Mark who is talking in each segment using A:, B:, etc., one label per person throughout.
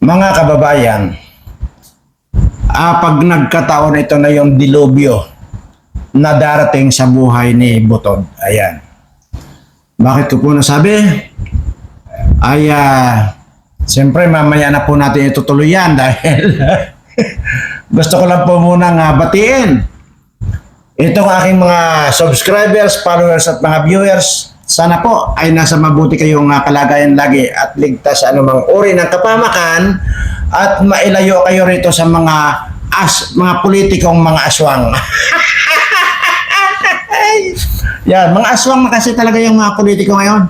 A: Mga kababayan, ah, pag nagkataon ito na yung dilubyo na darating sa buhay ni Butod. Ayan. Bakit ko po nasabi? Ay, ah, siyempre mamaya na po natin itutuloy yan dahil gusto ko lang po munang ah, batiin itong aking mga subscribers, followers at mga viewers. Sana po ay nasa mabuti kayong ah, kalagayan lagi at ligtas sa anumang uri ng kapamakan at mailayo kayo rito sa mga as mga politikong mga aswang. Yan, mga aswang na kasi talaga yung mga politiko ngayon.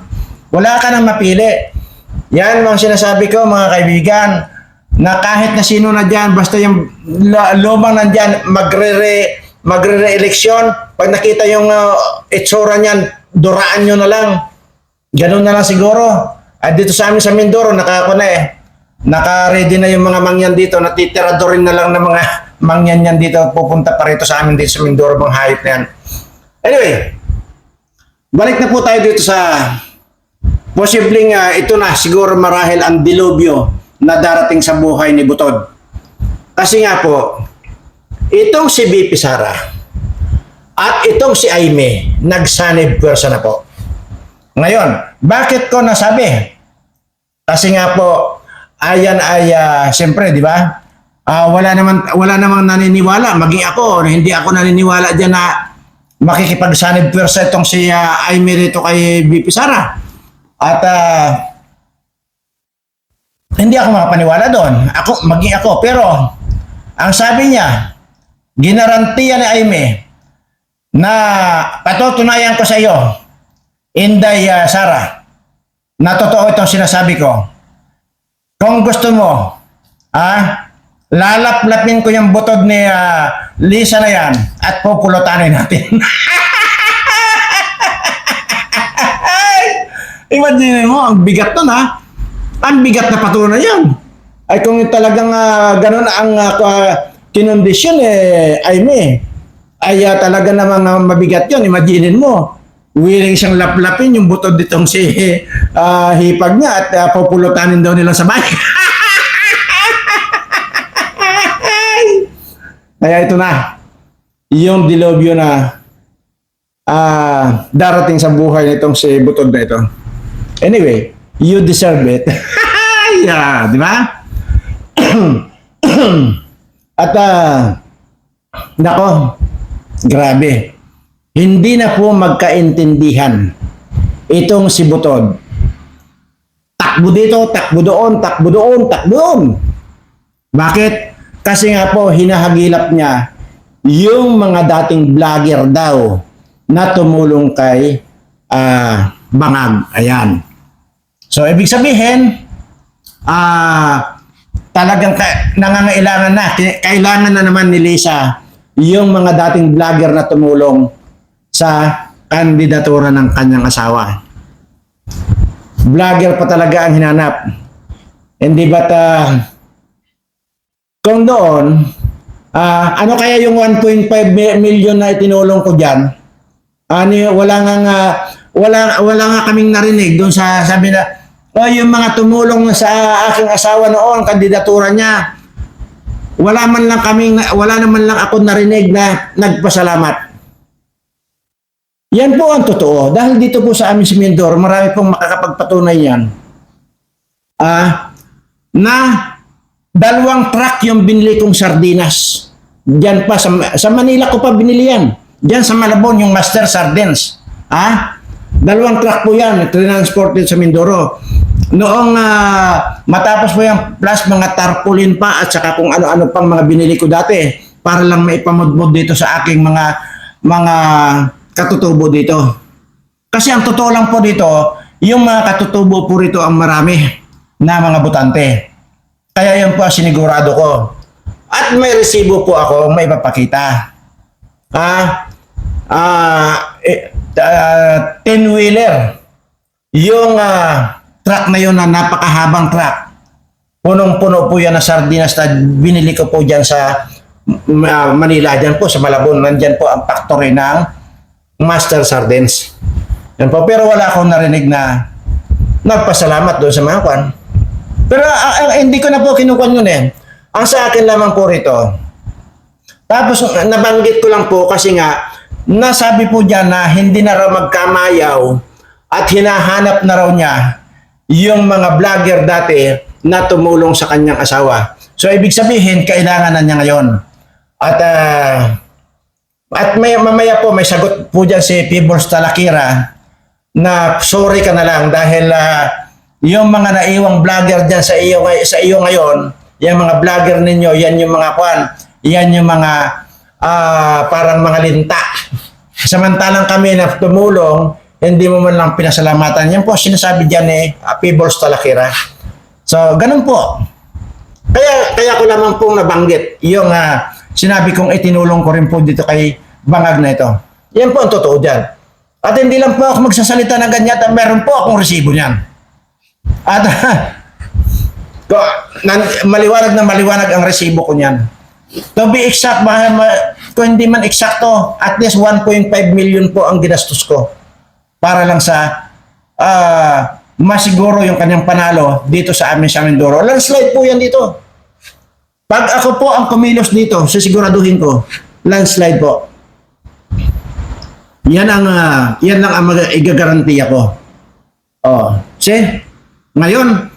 A: Wala ka nang mapili. Yan ang sinasabi ko mga kaibigan na kahit na sino na dyan, basta yung lumang nandyan, magre magre-re-eleksyon, pag nakita yung uh, itsura niyan, duraan nyo na lang. Ganun na lang siguro. At dito sa amin sa Mindoro, naka na eh. Naka-ready na yung mga mangyan dito. Natitiradorin na lang ng mga mangyan yan dito. Pupunta pa rito sa amin dito sa Mindoro, mga hayop na yan. Anyway, balik na po tayo dito sa posibleng ah, ito na siguro marahil ang dilubyo na darating sa buhay ni Butod. Kasi nga po, itong si BP Sara at itong si Aime, nagsanib pwersa na po. Ngayon, bakit ko nasabi? Kasi nga po, ayan ay, ah, siyempre, di ba? Ah, wala naman wala namang naniniwala maging ako hindi ako naniniwala diyan na makikipagsanib pwersa itong si uh, Aimee rito kay BP Sara. At ah, hindi ako makapaniwala doon. Ako, maging ako. Pero, ang sabi niya, ginarantiya ni Aimee na patutunayan ko sa iyo, Inday ah, Sara, na totoo itong sinasabi ko. Kung gusto mo, ah, lalaplapin ko yung butod ni ah, Lisa na yan at pupulutanin natin. Imagine mo, ang bigat nun ha. Ang bigat na patunay yan. Ay kung talagang uh, ganun ang uh, kinondisyon eh, ay me. Ay ah, talaga namang ah, mabigat yun. Imaginin mo, willing siyang laplapin yung butod ditong si ah, hipag niya at uh, pupulutanin daw nila sa bahay. Kaya ito na, yung dilobyo na ah, darating sa buhay nitong si Butod na ito. Anyway, you deserve it. yeah, di ba? At ah, nako, grabe. Hindi na po magkaintindihan itong si Butod. Takbo dito, takbo doon, takbo doon, takbo doon. Bakit? Kasi nga po, hinahagilap niya yung mga dating vlogger daw na tumulong kay ah, Bangag. Ayan. So, ibig sabihin, ah, talagang ka- nangangailangan na, kailangan na naman ni Lisa yung mga dating vlogger na tumulong sa kandidatura ng kanyang asawa. Vlogger pa talaga ang hinanap. Hindi ba't ah, kung doon, ah, ano kaya yung 1.5 mi- million na itinulong ko diyan? Ano, wala nga nga wala wala nga kaming narinig doon sa sabi na oh, yung mga tumulong sa aking asawa noon, kandidatura niya. Wala man lang kaming wala naman lang ako narinig na nagpasalamat. Yan po ang totoo. Dahil dito po sa amin si Mindoro, marami pong makakapagpatunay yan. Ah, na dalawang truck yung binili kong sardinas. Diyan pa, sa, sa Manila ko pa binili yan. Diyan sa Malabon, yung Master Sardines. Ha? Dalawang truck po yan, transported sa Mindoro. Noong ah, matapos po yung plus mga tarpaulin pa at saka kung ano-ano pang mga binili ko dati para lang maipamudmod dito sa aking mga mga katutubo dito. Kasi ang totoo lang po dito, yung mga katutubo po rito ang marami na mga butante. Kaya yan po ang sinigurado ko. At may resibo po ako may papakita. Ah, ah, eh, ah, 10-wheeler. Yung ah, truck na yun na napakahabang truck. Punong-puno po yan na sardinas na binili ko po dyan sa ah, Manila. Dyan po sa Malabon. Nandyan po ang factory ng Master Sardines. Yan po. Pero wala akong narinig na nagpasalamat doon sa mga kwan. Pero ah, ah, hindi ko na po kinukuha yun eh. Ang sa akin lamang po rito, tapos nabanggit ko lang po kasi nga, nasabi po dyan na hindi na raw magkamayaw at hinahanap na raw niya yung mga vlogger dati na tumulong sa kanyang asawa. So ibig sabihin, kailangan na niya ngayon. At ah, at may, mamaya po may sagot po dyan si Pibors Talakira na sorry ka na lang dahil ah, yung mga naiwang vlogger dyan sa iyo, sa iyo ngayon, yung mga vlogger ninyo, yan yung mga kwan, yan yung mga ah, parang mga linta. Samantalang kami na tumulong, hindi mo man lang pinasalamatan. Yan po sinasabi dyan ni uh, Pibors Talakira. So, ganun po. Kaya kaya ko lamang pong nabanggit yung ah, sinabi kong itinulong ko rin po dito kay Bangag na ito. Yan po ang totoo dyan. At hindi lang po ako magsasalita ng ganyan, at meron po akong resibo niyan. At maliwanag na maliwanag ang resibo ko niyan. To be exact, ma, ma, kung hindi man eksakto, at least 1.5 million po ang ginastos ko para lang sa ah masiguro yung kanyang panalo dito sa amin sa Mindoro. Landslide po yan dito. Pag ako po ang kumilos dito, sisiguraduhin ko, landslide po. Yan ang ah, yan lang ang mag- igagarantiya ko. Oh, see? Ngayon,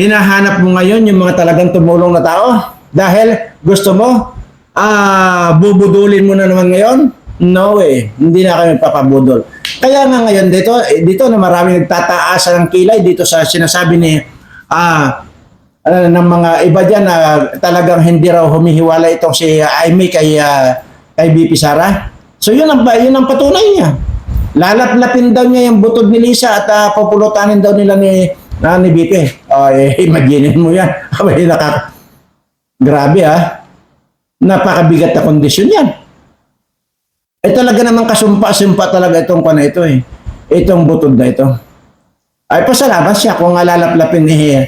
A: hinahanap mo ngayon yung mga talagang tumulong na tao dahil gusto mo ah bubudulin mo na naman ngayon? No way, hindi na kami papabudol. Kaya nga ngayon dito, eh, dito na marami nagtataasa ng kilay dito sa sinasabi ni ah ah, ng mga iba diyan na talagang hindi raw humihiwala itong si Aimee kay ah, kay BP Sara. So yun ang yun ang patunay niya. Lalaplapin daw niya yung butod ni Lisa at uh, papulutanin daw nila ni na ni BP. Oh, eh, imagine mo yan. Abay, naka, grabe ah. Napakabigat na kondisyon yan. Eh talaga naman kasumpa-sumpa talaga itong pa na ito eh. Itong butod na ito. Ay pasalamat siya kung lalaplapin ni,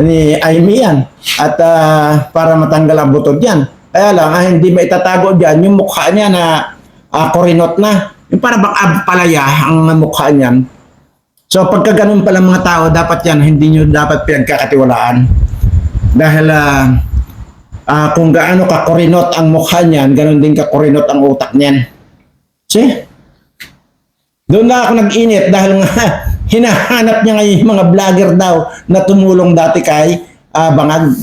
A: ni Aimee yan. At ah, para matanggal ang butod yan. Kaya lang, ah, hindi maitatago dyan yung mukha niya na ah, korinot na. Yung para bang abpalaya ang mukha niyan. So pagka ganun pala mga tao, dapat yan, hindi nyo dapat pinagkakatiwalaan. Dahil ah, ah, kung gaano ka korinot ang mukha niyan, ganun din ka korinot ang utak niyan. See? Doon na ako nag-init dahil nga hinahanap niya ngayon yung mga vlogger daw na tumulong dati kay ah, Bangag.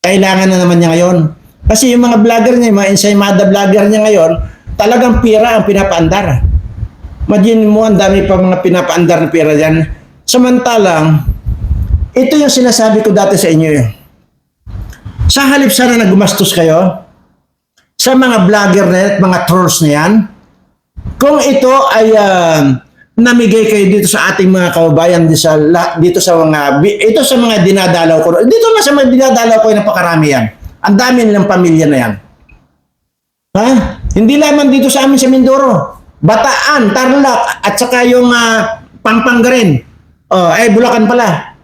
A: Kailangan na naman niya ngayon. Kasi yung mga vlogger niya, yung mga ensaymada vlogger niya ngayon, talagang pira ang pinapaandar. Imagine mo, ang dami pa mga pinapaandar na pira dyan. Samantalang, ito yung sinasabi ko dati sa inyo. eh. Sa halip sana na gumastos kayo, sa mga vlogger na yan at mga trolls na yan, kung ito ay ah, namigay kayo dito sa ating mga kababayan dito sa, dito sa mga, ito sa mga dinadalaw ko, dito na sa mga dinadalaw ko, napakarami yan. Ang dami nilang pamilya na yan. Ha? Hindi lamang dito sa amin sa Mindoro. Bataan, Tarlac, at saka yung ah, Pampanga rin. Oh, eh, Bulacan pala.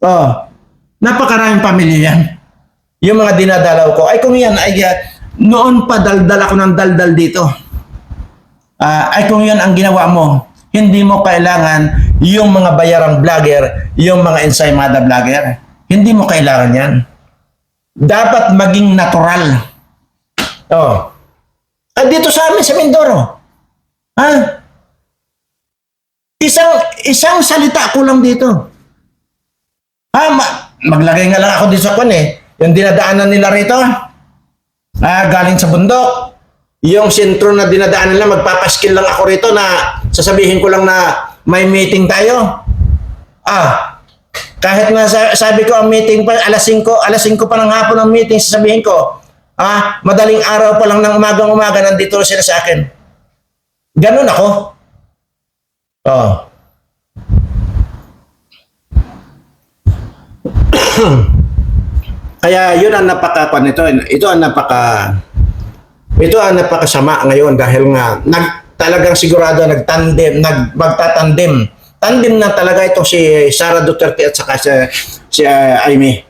A: Oh, napakaraming pamilya yan. Yung mga dinadalaw ko. Ay kung yan, ay ah, noon pa daldal ako ng daldal dito. Ah, ay kung yan ang ginawa mo, hindi mo kailangan yung mga bayarang vlogger, yung mga ensaymada vlogger. Hindi mo kailangan yan. Dapat maging natural. Oh. Ah, dito sa amin sa Mindoro. Ha? Isang isang salita ko lang dito. Ha, ma- maglagay nga lang ako dito sa kwan eh. Yung dinadaanan nila rito. Ah, galing sa bundok. Yung sentro na dinadaanan nila, magpapaskil lang ako rito na sasabihin ko lang na may meeting tayo. Ah, kahit na sa- sabi ko ang meeting pa, alas 5, alas 5 pa ng hapon ang meeting, sasabihin ko, ah, madaling araw pa lang ng umagang umaga, nandito na sila sa akin. Ganun ako. Oh. Kaya yun ang napaka ito. Ito ang napaka ito ang napakasama ngayon dahil nga nag talagang sigurado nagtandem, nag magtatandem. Tandem na talaga itong si Sara Duterte at saka si, si uh, Aimee.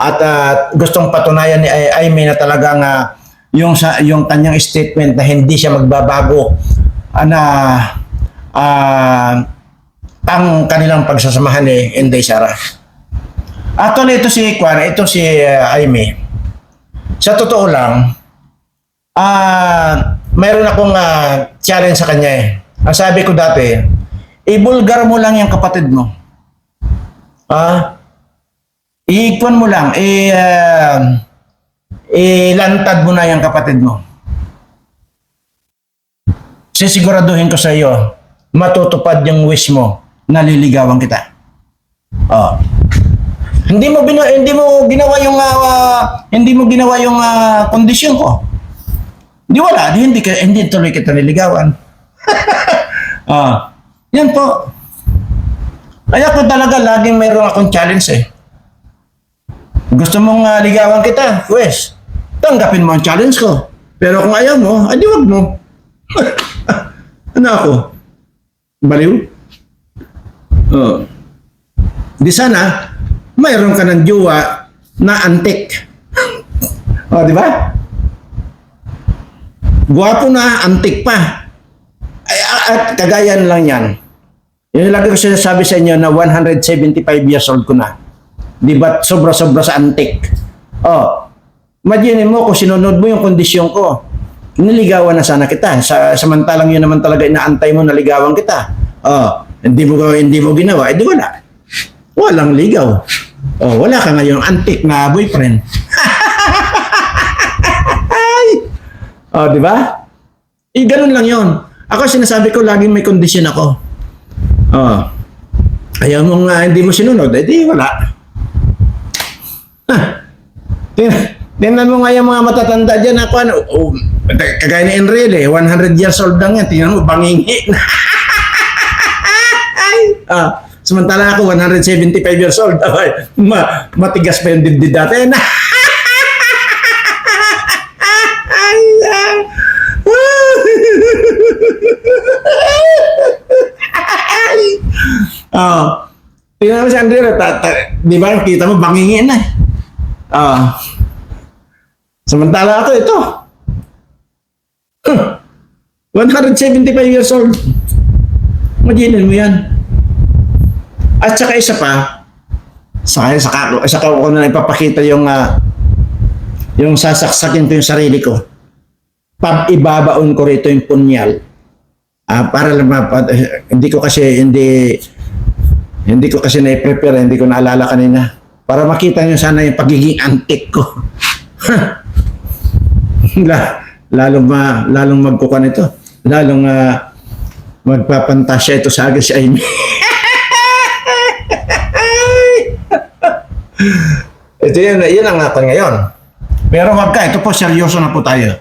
A: At ah, gustong patunayan ni Ay- Aimee na talagang ah, yung sa yung kanyang statement na hindi siya magbabago ah, na ah, ang kanilang pagsasamahan ni Inday Sara. Actually, ito si Kwan, ito si uh, Aimee. Sa totoo lang, ah, mayroon akong ah, challenge sa kanya eh. Ang sabi ko dati, ibulgar mo lang yung kapatid mo. Ah, iikwan mo lang, i, ah, ilantad mo na yung kapatid mo. Sisiguraduhin ko sa iyo, matutupad yung wish mo, naliligawan kita. Oh. Hindi mo bina, hindi mo ginawa yung ah, hindi mo ginawa yung ah, kondisyon ko. Di wala, di hindi ka hindi tuloy kita niligawan. ah. Yan po. Kaya ko talaga laging mayroon akong challenge eh. Gusto mong ah, ligawan kita, Wes. Tanggapin mo ang challenge ko. Pero kung ayaw mo, adi wag mo. ano ako? Baliw? Oh. Di sana, mayroon ka ng jowa na antik. o, di ba? Gwapo na, antik pa. Ay, at kagayan lang yan. Yung lagi ko sinasabi sa inyo na 175 years old ko na. Di ba sobra-sobra sa antik? Oh, imagine mo kung sinunod mo yung kondisyon ko. Niligawan na sana kita. Sa, samantalang yun naman talaga inaantay mo naligawan kita. Oh, hindi mo hindi mo ginawa, edi wala. Walang ligaw. Oh, wala ka ngayon antik na boyfriend. Ay! oh, di ba? Eh, ganun lang yon. Ako sinasabi ko, laging may kondisyon ako. Oh. Ayaw mong ah, hindi mo sinunod, edi wala. Huh. Tin- Tingnan mo nga yung mga matatanda dyan ako ano, oh, kagaya ni Enrile, 100 years old lang yan, tingnan mo, bangingi na. Ah, samantala ako 175 years old, Ay, ma matigas pa yung dibdib dati. Oh. Tingnan mo si Andrea, ta, ta, di ba, kita mo, bangingi na. Ah. Samantala ako ito. Huh. 175 years old. Imaginin mo yan. At saka isa pa, saka, saka, saka ko na ipapakita yung ah, yung sasaksakin ko yung sarili ko. Pag ibabaon ko rito yung punyal. Ah, para lang mapa- eh, hindi ko kasi hindi hindi ko kasi na-prepare, hindi ko naalala kanina. Para makita nyo sana yung pagiging antik ko. La, lalong ma, lalong magkukan ito. Lalong uh, magpapantasya ito sa akin si Amy. ito yun, yun ang natin ngayon. Pero wag ka, ito po seryoso na po tayo.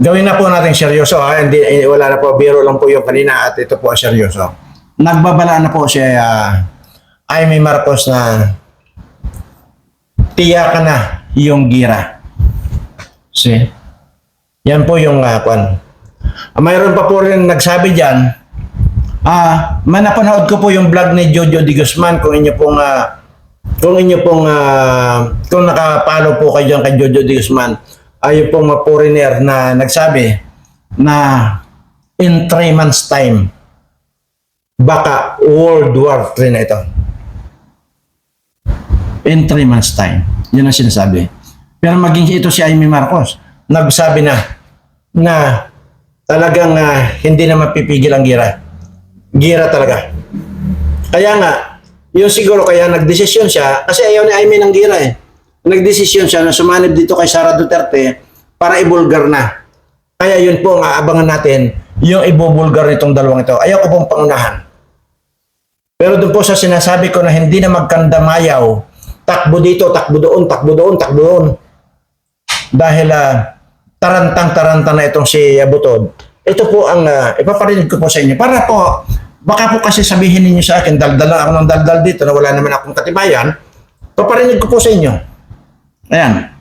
A: Gawin na po natin seryoso ha. Hindi, eh, wala na po, biro lang po yung kanina at ito po seryoso. Nagbabala na po si uh, Amy Marcos na tiyakan na yung gira. See? Yan po yung uh, kwan. Mayroon pa po rin nagsabi dyan, ah, manapanood ko po yung vlog ni Jojo Di Guzman kung inyo pong ah, kung inyo pong ah, kung nakapalo po kayo kay Jojo Di Guzman, ay pong mga foreigner na nagsabi na in 3 months time, baka World War 3 na ito. In 3 months time. Yun ang sinasabi. Pero maging ito si Amy Marcos, nagsabi na na talagang ah, hindi na mapipigil ang gira. Gira talaga. Kaya nga, yun siguro kaya nagdesisyon siya, kasi ayaw ni Amy ng gira eh. Nagdesisyon siya na sumanib dito kay Sara Duterte para ibulgar na. Kaya yun po ang aabangan natin, yung ibubulgar nitong dalawang ito. Ayaw ko pong pangunahan. Pero doon po sa sinasabi ko na hindi na magkandamayaw, takbo dito, takbo doon, takbo doon, takbo doon. Dahil ah, tarantang-taranta na itong si Abutod. Ito po ang ah, ipaparinig ko po sa inyo. Para po, baka po kasi sabihin ninyo sa akin, daldal lang ako ng daldal dito na wala naman akong katibayan. Paparinig ko po sa inyo. Ayan.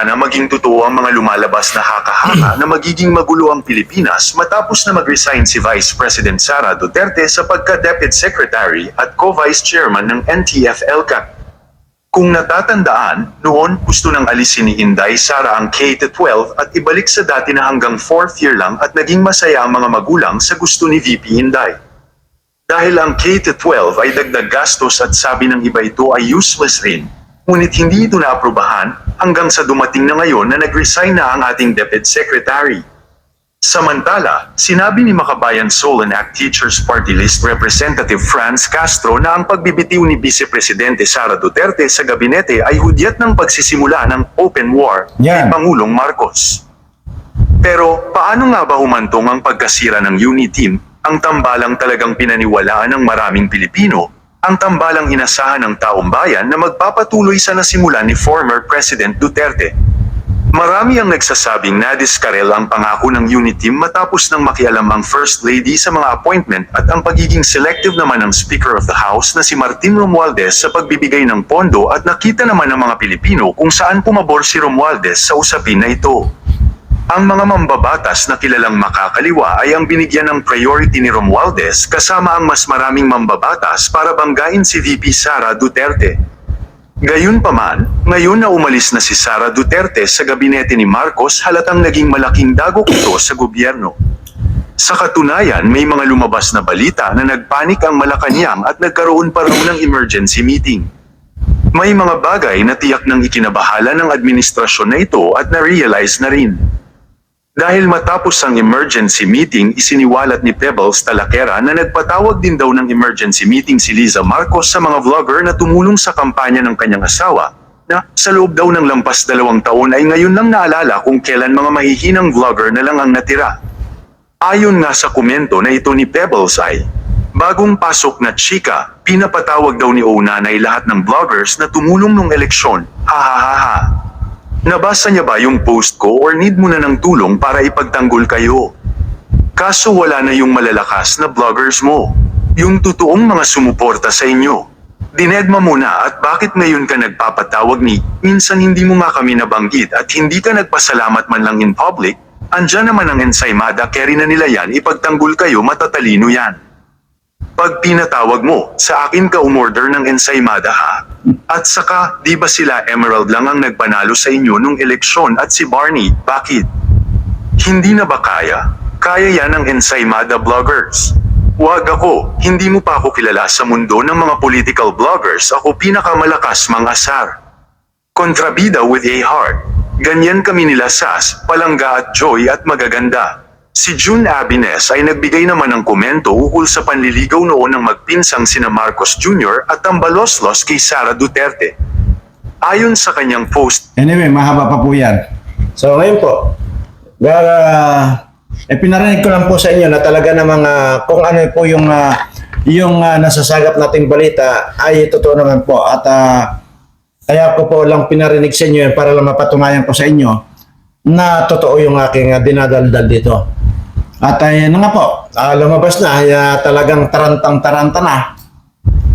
B: na maging totoo ang mga lumalabas na haka-haka na magiging magulo ang Pilipinas matapos na mag-resign si Vice President Sara Duterte sa pagka-Deputy Secretary at Co-Vice Chairman ng NTF-ELCA. Kung natatandaan, noon gusto nang alisin ni Inday Sara ang K-12 at ibalik sa dati na hanggang 4th year lang at naging masaya ang mga magulang sa gusto ni VP Inday. Dahil ang K-12 ay dagdag gastos at sabi ng iba ito ay useless rin. Ngunit hindi ito naaprubahan hanggang sa dumating na ngayon na nag-resign na ang ating DepEd Secretary. Samantala, sinabi ni Makabayan Soul and Act Teachers Party List Representative Franz Castro na ang pagbibitiw ni Vice Presidente Sara Duterte sa gabinete ay hudyat ng pagsisimula ng open war kay Pangulong Marcos. Pero paano nga ba humantong ang pagkasira ng UNITEAM, ang tambalang talagang pinaniwalaan ng maraming Pilipino, ang tambalang inasahan ng taong bayan na magpapatuloy sa nasimulan ni former President Duterte? Marami ang nagsasabing nadiskarel ang pangako ng UNITEAM matapos nang makialam ang First Lady sa mga appointment at ang pagiging selective naman ng Speaker of the House na si Martin Romualdez sa pagbibigay ng pondo at nakita naman ng mga Pilipino kung saan pumabor si Romualdez sa usapin na ito. Ang mga mambabatas na kilalang makakaliwa ay ang binigyan ng priority ni Romualdez kasama ang mas maraming mambabatas para banggain si VP Sara Duterte. Gayunpaman, ngayon na umalis na si Sara Duterte sa gabinete ni Marcos halatang naging malaking dagok ito sa gobyerno. Sa katunayan, may mga lumabas na balita na nagpanik ang Malacanang at nagkaroon pa raw ng emergency meeting. May mga bagay na tiyak ng ikinabahala ng administrasyon na ito at na-realize na rin. Dahil matapos ang emergency meeting, isiniwalat ni Pebbles Talakera na nagpatawag din daw ng emergency meeting si Liza Marcos sa mga vlogger na tumulong sa kampanya ng kanyang asawa, na sa loob daw ng lampas dalawang taon ay ngayon lang naalala kung kailan mga mahihinang vlogger na lang ang natira. Ayon nga sa komento na ito ni Pebbles ay, bagong pasok na chika, pinapatawag daw ni Onanay lahat ng vloggers na tumulong nung eleksyon, ha ha ha ha. Nabasa niya ba yung post ko or need mo na ng tulong para ipagtanggol kayo? Kaso wala na yung malalakas na vloggers mo. Yung totoong mga sumuporta sa inyo. Dinedma mo na at bakit ngayon ka nagpapatawag ni, minsan hindi mo nga kami nabanggit at hindi ka nagpasalamat man lang in public, andyan naman ang ensaymada carry na nila yan ipagtanggol kayo matatalino yan. Pag pinatawag mo, sa akin ka umorder ng ensaymada ha. At saka, di ba sila Emerald lang ang nagpanalo sa inyo nung eleksyon at si Barney, bakit? Hindi na ba kaya? Kaya yan ng ensaymada vloggers. Wag ako, hindi mo pa ako kilala sa mundo ng mga political vloggers, ako pinakamalakas mga asar. Kontrabida with a heart. Ganyan kami nila Sas, Palangga at Joy at magaganda. Si June Abines ay nagbigay naman ng komento ukol sa panliligaw noon ng magpinsang sina Marcos Jr. at tambaloslos kay Sara Duterte. Ayon sa kanyang post,
A: Anyway, mahaba pa po yan. So ngayon po, uh, eh, pinarinig ko lang po sa inyo na talaga na mga kung ano po yung ah, yung ah, nasasagap nating balita ay totoo naman po at ah, kaya ko po lang pinarinig sa inyo para lang mapatunayan ko sa inyo na totoo yung aking ah, dinadaldal dito. At ayun na nga po, ah, lumabas na, ay, ah, talagang tarantang-taranta na.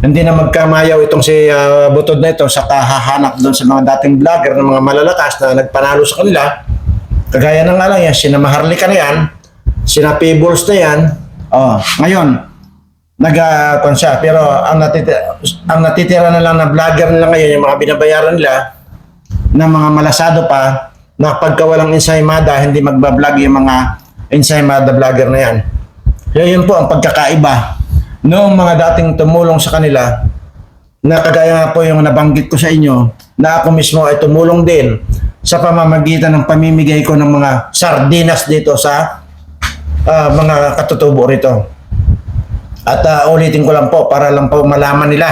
A: Hindi na magkamayaw itong si ah, Butod na ito sa kahahanap doon sa mga dating vlogger ng mga malalakas na nagpanalo sa kanila. Kagaya ng ano yan, sina Maharlika na yan, sina Peebles na yan. Oh, ngayon, nag uh, siya. Pero ang natitira, ang natitira na lang na vlogger nila ngayon, yung mga binabayaran nila, na mga malasado pa, na pagka walang ensaymada, hindi magbablog yung mga ensaymada vlogger na yan. Kaya yun po ang pagkakaiba noong mga dating tumulong sa kanila na kagaya nga po yung nabanggit ko sa inyo na ako mismo ay tumulong din sa pamamagitan ng pamimigay ko ng mga sardinas dito sa ah, mga katutubo rito. At ah, ulitin ko lang po para lang po malaman nila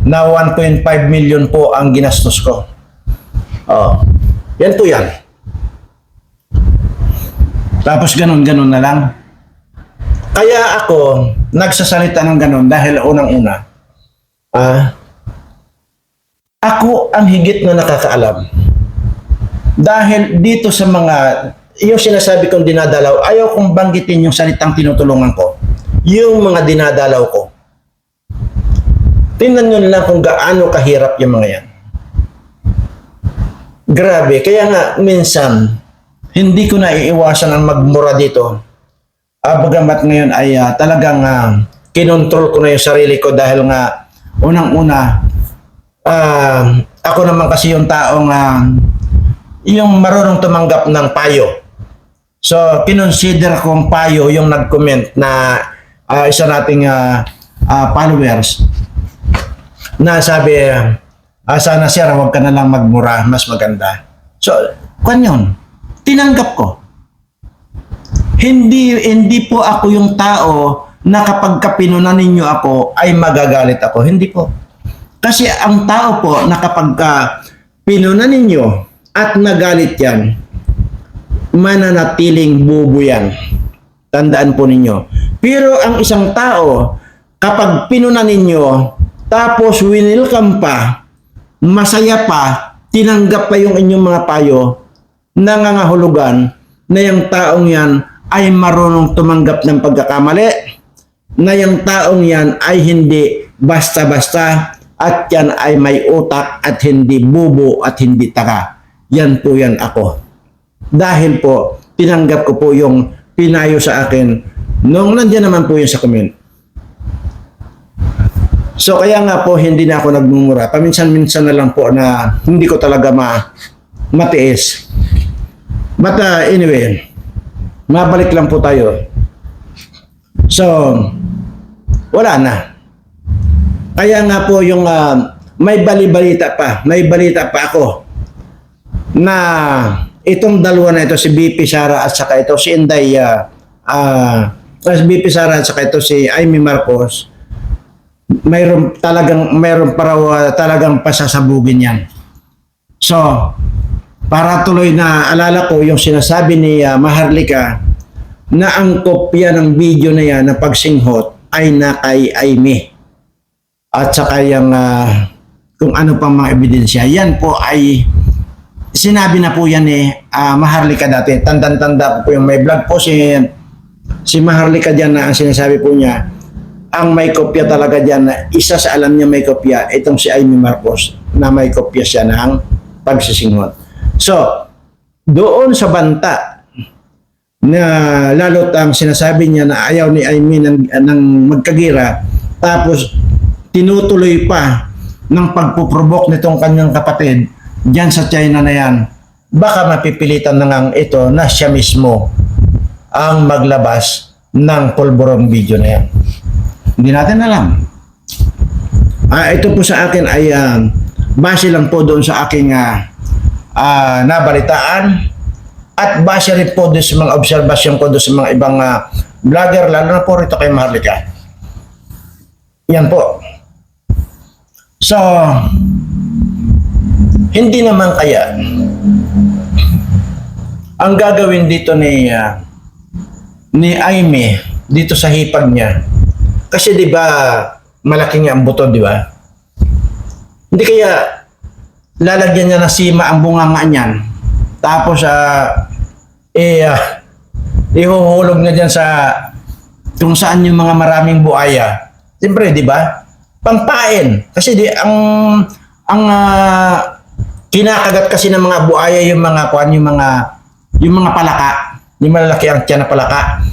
A: na 1.5 million po ang ginastos ko. Oh. Yan po yan. Tapos ganun-ganun na lang. Kaya ako nagsasalita ng ganun dahil unang-una, ah, ako ang higit na nakakaalam. Dahil dito sa mga, yung sinasabi kong dinadalaw, ayaw kong banggitin yung salitang tinutulungan ko. Yung mga dinadalaw ko. Tingnan nyo lang kung gaano kahirap yung mga yan. Grabe, kaya nga minsan, hindi ko na iiwasan ang magmura dito. Ah, bagamat ngayon ay ah, talagang ah, kinontrol ko na yung sarili ko dahil nga unang-una ah, ako naman kasi yung taong ah, yung marunong tumanggap ng payo. So, kinonsider kong payo yung nag-comment na ah, isa nating ah, ah, followers na sabi, ah, sana sir, huwag ka na lang magmura, mas maganda. So, kwan yun, tinanggap ko. Hindi, hindi po ako yung tao na kapag kapinunan ninyo ako ay magagalit ako. Hindi po. Kasi ang tao po na kapag ka pinunan ninyo at nagalit yan, mananatiling bubo yan. Tandaan po ninyo. Pero ang isang tao, kapag pinunan ninyo, tapos winilkam pa, masaya pa, tinanggap pa yung inyong mga payo, nangangahulugan na yung taong yan ay marunong tumanggap ng pagkakamali, na yung taong yan ay hindi basta-basta at yan ay may utak at hindi bubo at hindi taka. Yan po yan ako. Dahil po, tinanggap ko po yung pinayo sa akin nung nandiyan naman po yun sa comment. So kaya nga po hindi na ako nagmumura. Paminsan-minsan na lang po na hindi ko talaga ma matiis. But uh, anyway, mabalik lang po tayo. So, wala na. Kaya nga po yung ah, may bali-balita pa, may balita pa ako na itong dalawa na ito, si BP Sara at saka ito si Inday, ah, ah, si BP Sara at saka ito si Amy Marcos, mayroon talagang mayroon para uh, talagang pasasabugin yan. So, para tuloy na alala ko yung sinasabi ni uh, Maharlika na ang kopya ng video na yan na pagsinghot ay na kay Amy. At saka yung ah, kung ano pang mga ebidensya. Yan po ay sinabi na po yan ni ah, Maharlika dati. Tandang-tanda po yung may vlog po si si Maharlika dyan na ang sinasabi po niya ang may kopya talaga dyan na isa sa alam niya may kopya, itong si Amy Marcos na may kopya siya ng pagsisinghot. So, doon sa banta na lalo't ang sinasabi niya na ayaw ni Amy ng, ng magkagira tapos tinutuloy pa ng pagpuprovok nitong kanyang kapatid dyan sa China na yan baka mapipilitan na ngang ito na siya mismo ang maglabas ng pulburong video na yan. Hindi natin alam. Ah, ito po sa akin ay ah, base lang po doon sa aking ah, ah, nabalitaan at base rin po doon sa mga obserbasyon ko doon sa mga ibang ah, vlogger, lalo na po rito kay Maharlika. Yan po. So, hindi naman kaya ang gagawin dito ni ah, ni Aime dito sa hipag niya kasi 'di ba malaki nga ang buto 'di ba hindi kaya lalagyan niya ng sima ang bunganga niyan. Tapos ah eh ah, ihuhulog na diyan sa kung saan yung mga maraming buaya siyempre 'di ba? Pampain. Kasi di ang ang ah, kinakagat kasi ng mga buaya yung mga kuan yung mga yung mga palaka. Yung malalaki ang tiyan na palaka.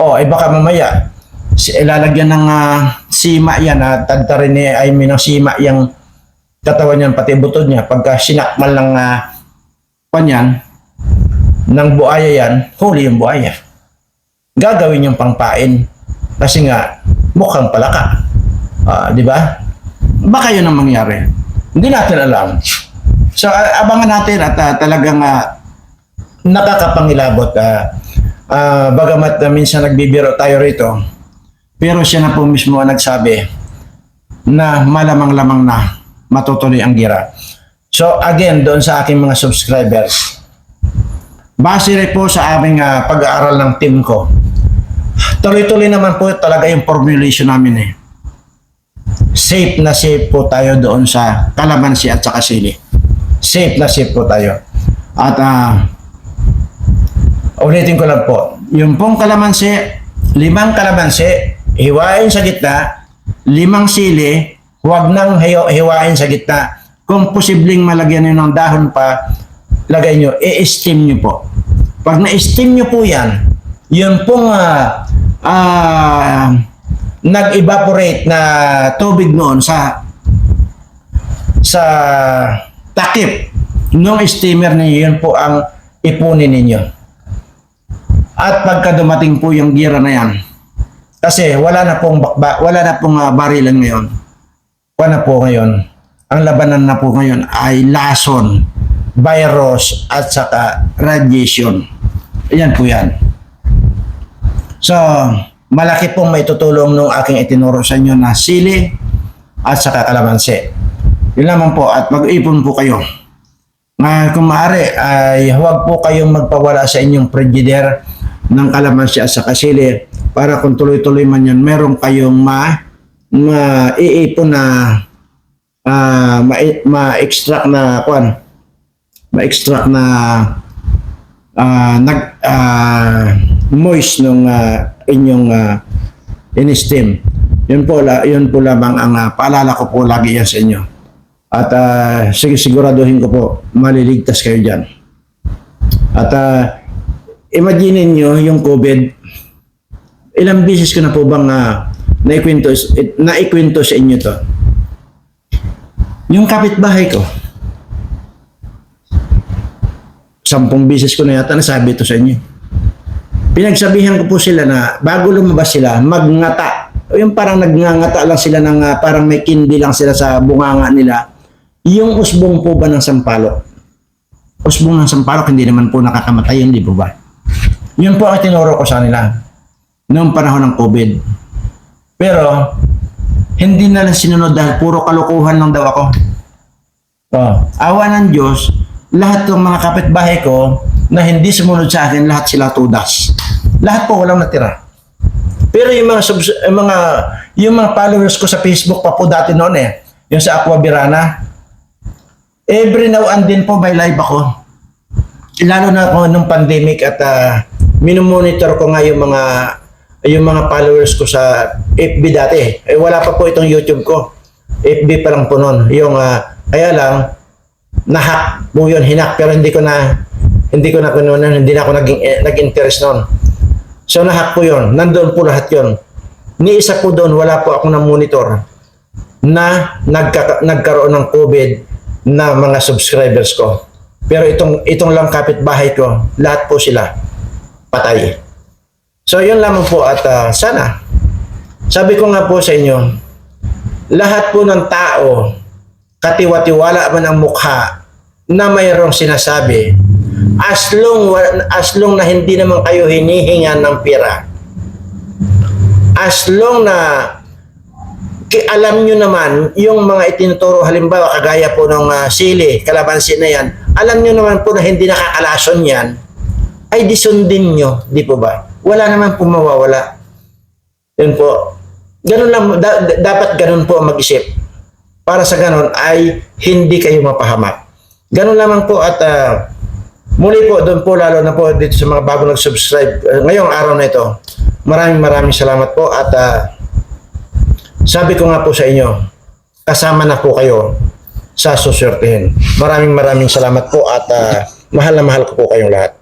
A: Oh eh baka mamaya si- ilalagyan ng ah, sima yan at tadtarin ni I mean sima yung katawan niyan pati butod niya. Pagka sinakmal ng uh, kanyan ng buaya yan huli yung buaya. Gagawin yung pangpain. Kasi nga mukhang palaka. Ah, di ba? Baka yun ang mangyari. Hindi natin alam. So ah, abangan natin at ah, talagang ah, nakakapangilabot. Ah ah, bagamat na minsan nagbibiro tayo rito pero siya na po mismo ang nagsabi na malamang-lamang na matutuloy ang gira. So again, doon sa aking mga subscribers, base rin po sa aming ah, pag-aaral ng team ko, tuloy-tuloy naman po talaga yung formulation namin eh. Safe na safe po tayo doon sa kalamansi at saka sili. Safe na safe po tayo. At ah, ulitin ko lang po, yung pong kalamansi, limang kalamansi, hiwain sa gitna, limang sili, huwag nang hiwa- hiwain sa gitna. Kung posibleng malagyan nyo ng dahon pa, lagay nyo, i-steam nyo po. Pag na-steam nyo po yan, yun pong ah, ah, nag-evaporate na tubig noon sa sa takip ng steamer ninyo, yun po ang ipunin ninyo. At pagka dumating po yung gira na yan, Kasi wala na pong bakba, wala na pong ah, barilan ngayon. Wala na po ngayon. Ang labanan na po ngayon ay lason, virus, at saka radiation. Ayan po yan. So, malaki pong may tutulong nung aking itinuro sa inyo na sili at saka kalamansi. Yun lamang po at mag-ipon po kayo. Nga kung maaari ay huwag po kayong magpawala sa inyong frigider ng kalamansi at saka sili para kung tuloy-tuloy man yan, meron kayong ma maiipon na ma, ma-extract na kwan ma-extract na ah, nag ah, moist nung ah, inyong uh, in-steam. Yun po, la, yun po lamang ang ah, paalala ko po lagi yan sa inyo. At uh, sige, siguraduhin ko po, maliligtas kayo dyan. At uh, imagine nyo yung COVID, ilang beses ko na po bang uh, naikwento, naikwento sa inyo to. Yung kapitbahay ko, sampung beses ko na yata nasabi ito sa inyo. Pinagsabihan ko po sila na bago lumabas sila, magngata. O Yung parang nagnangata lang sila ng ah, parang may kindi lang sila sa bunganga nila. Yung usbong po ba ng sampalok? Usbong ng sampalok, hindi naman po nakakamatay yun, di po ba? Yun po ang tinuro ko sa kanila noong panahon ng COVID. Pero, hindi na lang sinunod dahil puro kalukuhan lang daw ako. Oh, awa ng Diyos, lahat ng mga kapitbahay ko na hindi sumunod sa akin, lahat sila tudas. Lahat po walang natira. Pero yung mga subs- yung mga yung mga followers ko sa Facebook pa po dati noon eh, yung sa Aqua Birana, every now and then po may live ako. Lalo na ako nung pandemic at uh, minomonitor ko nga yung mga yung mga followers ko sa FB dati. Eh wala pa po itong YouTube ko. FB pa lang po noon. Yung ah, kaya lang na-hack po yun, hinak pero hindi ko na hindi ko na kuno hindi na ako naging eh, nag-interest noon. So na-hack po yun. Nandoon po lahat yun. Ni isa po doon, wala po ako na monitor na nagka, nagkaroon ng COVID na mga subscribers ko. Pero itong itong lang kapitbahay ko, lahat po sila patay. So yun lamang po at ah, sana sabi ko nga po sa inyo, lahat po ng tao katiwa-tiwala man ang mukha na mayroong sinasabi as long as long na hindi naman kayo hinihingan ng pera as long na alam nyo naman yung mga itinuturo halimbawa kagaya po ng ah, sili, kalabansi na yan alam nyo naman po na hindi nakakalason yan ay disundin nyo, di po ba? Wala naman po mawawala. Yun po. Ganun lang, da- da- dapat ganun po ang mag-isip. Para sa ganun ay hindi kayo mapahamak. Ganun lamang po at ah, muli po doon po lalo na po dito sa mga bago nag-subscribe uh, ngayong araw na ito. Maraming maraming salamat po at ah, sabi ko nga po sa inyo, kasama na po kayo sa susurtihin. Maraming maraming salamat po at ah, mahal na mahal ko po kayong lahat.